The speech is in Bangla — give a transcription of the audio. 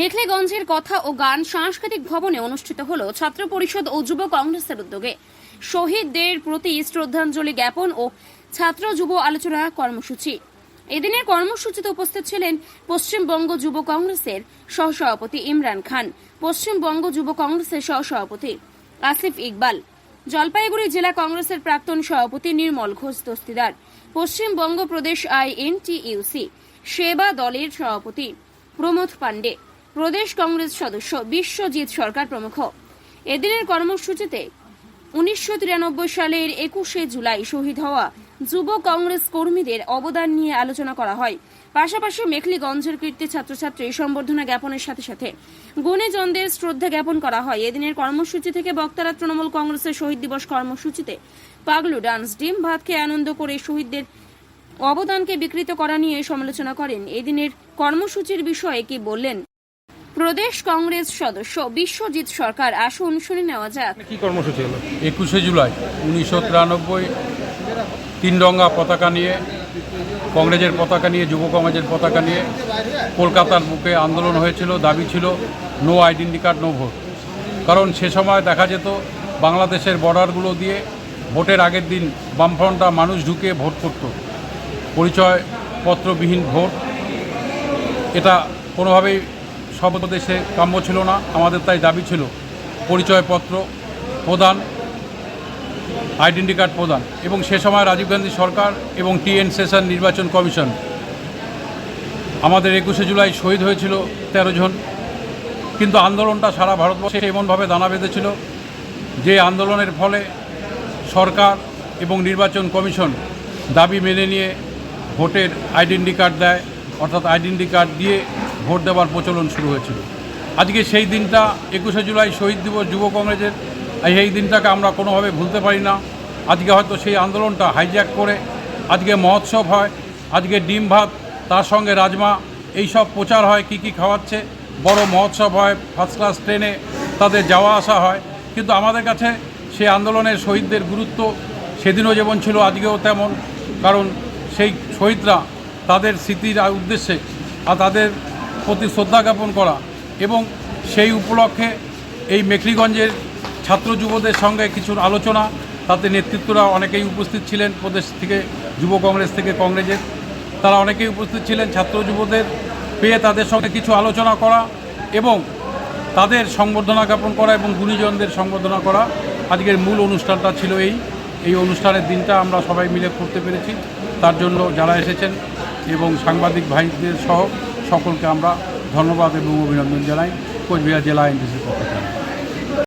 মেখলিগঞ্জের কথা ও গান সাংস্কৃতিক ভবনে অনুষ্ঠিত হল ছাত্র পরিষদ ও যুব কংগ্রেসের উদ্যোগে। শহীদদের প্রতি শ্রদ্ধাঞ্জলি জ্ঞাপন ও ছাত্র যুব আলোচনা কর্মসূচি। এদিনের কর্মসূচিতে উপস্থিত ছিলেন পশ্চিমবঙ্গ যুব কংগ্রেসের সহসভাপতি ইমরান খান, পশ্চিমবঙ্গ যুব কংগ্রেসের সহসভাপতি আসিফ ইকবাল, জলপাইগুড়ি জেলা কংগ্রেসের প্রাক্তন সভাপতি নির্মল ঘোষ দস্তিদার, পশ্চিমবঙ্গ প্রদেশ আইএনটিইউসি সেবা দলের সভাপতি প্রমোদ পাণ্ডে প্রদেশ কংগ্রেস সদস্য বিশ্বজিৎ সরকার প্রমুখ। এদিনের কর্মসূচিতে উনিশশো তিরানব্বই সালের একুশে জুলাই শহীদ হওয়া যুব কংগ্রেস কর্মীদের অবদান নিয়ে আলোচনা করা হয়। পাশাপাশি মেখলিগঞ্জের কীর্তি ছাত্রছাত্রী সম্বর্ধনা জ্ঞাপনের সাথে সাথে গুণীজনদের শ্রদ্ধা জ্ঞাপন করা হয়। এদিনের কর্মসূচি থেকে বক্তারা তৃণমূল কংগ্রেসের শহীদ দিবস কর্মসূচিতে পাগলু ডান্স, ডিম ভাত খেয়ে আনন্দ করে শহীদদের অবদানকে বিকৃত করা নিয়ে সমালোচনা করেন। এদিনের কর্মসূচির বিষয়ে কি বললেন প্রদেশ কংগ্রেস সদস্য বিশ্বজিৎ সরকার, আসুন শুনে নেওয়া যাক। কি কর্মসূচি হলো? একুশে জুলাই, উনিশশো তিরানব্বই তিনরঙ্গা পতাকা নিয়ে, কংগ্রেসের পতাকা নিয়ে, যুব কংগ্রেসের পতাকা নিয়ে কলকাতার বুকে আন্দোলন হয়েছিল, দাবি ছিল no identity card, no vote. কারণ সে সময় দেখা যেত বাংলাদেশের বর্ডারগুলো দিয়ে ভোটের আগের দিন বামফ্রন্টটা মানুষ ঢুকে ভোট করত। পরিচয়পত্রবিহীন ভোট। এটা কোনোভাবেই সব দেশে কাম্য ছিল না, আমাদের তাই দাবি ছিল পরিচয়পত্র প্রদান, আইডেন্টি কার্ড প্রদান। এবং সে সময় রাজীব গান্ধী সরকার এবং টিএন সেশন নির্বাচন কমিশন। আমাদের একুশে জুলাই শহীদ হয়েছিল তেরো জন। কিন্তু আন্দোলনটা সারা ভারতবর্ষে এমনভাবে দানা বেঁধেছিল যে আন্দোলনের ফলে সরকার এবং নির্বাচন কমিশন দাবি মেনে নিয়ে ভোটের আইডেন্টি কার্ড দেয়। অর্থাৎ আইডেন্টি কার্ড দিয়ে ভোট দেওয়ার প্রচলন শুরু হয়েছিল। আজকে সেই দিনটা, একুশে জুলাই শহীদ দিবস যুব কংগ্রেসের, এই দিনটাকে আমরা কোনোভাবে ভুলতে পারি না। আজকে হয়তো সেই আন্দোলনটা হাইজ্যাক করে আজকে মহোৎসব হয়, আজকে ডিম ভাত, তার সঙ্গে রাজমা এই সব প্রচার হয়, কি কি খাওয়াচ্ছে, বড় মহোৎসব হয় ফার্স্ট ক্লাস ট্রেনে তাদের যাওয়া আসা হয়। কিন্তু আমাদের কাছে সেই আন্দোলনের শহীদদের গুরুত্ব সেদিনও যেমন ছিল, আজকেও তেমন। কারণ সেই শহীদরা তাদের স্মৃতির উদ্দেশ্যে আর তাদের প্রতি শ্রদ্ধা জ্ঞাপন করা এবং সেই উপলক্ষে এই মেখলিগঞ্জের ছাত্র যুবদের সঙ্গে কিছু আলোচনা, তাতে নেতৃত্বরা অনেকেই উপস্থিত ছিলেন, প্রদেশ থেকে যুব কংগ্রেস থেকে কংগ্রেসের। তারা অনেকেই উপস্থিত ছিলেন ছাত্র যুবদের পেয়ে তাদের সঙ্গে কিছু আলোচনা করা এবং তাদের সংবর্ধনা জ্ঞাপন করা এবং গুণীজনদের সংবর্ধনা করা। আজকের মূল অনুষ্ঠানটা ছিল এই। এই অনুষ্ঠানের দিনটা আমরা সবাই মিলে করতে পেরেছি। তার জন্য যারা এসেছেন এবং সাংবাদিক ভাইদের সহ সকলকে আমরা ধন্যবাদ এবং অভিনন্দন জানাই কোচবিহার জেলা এনটিসির পক্ষে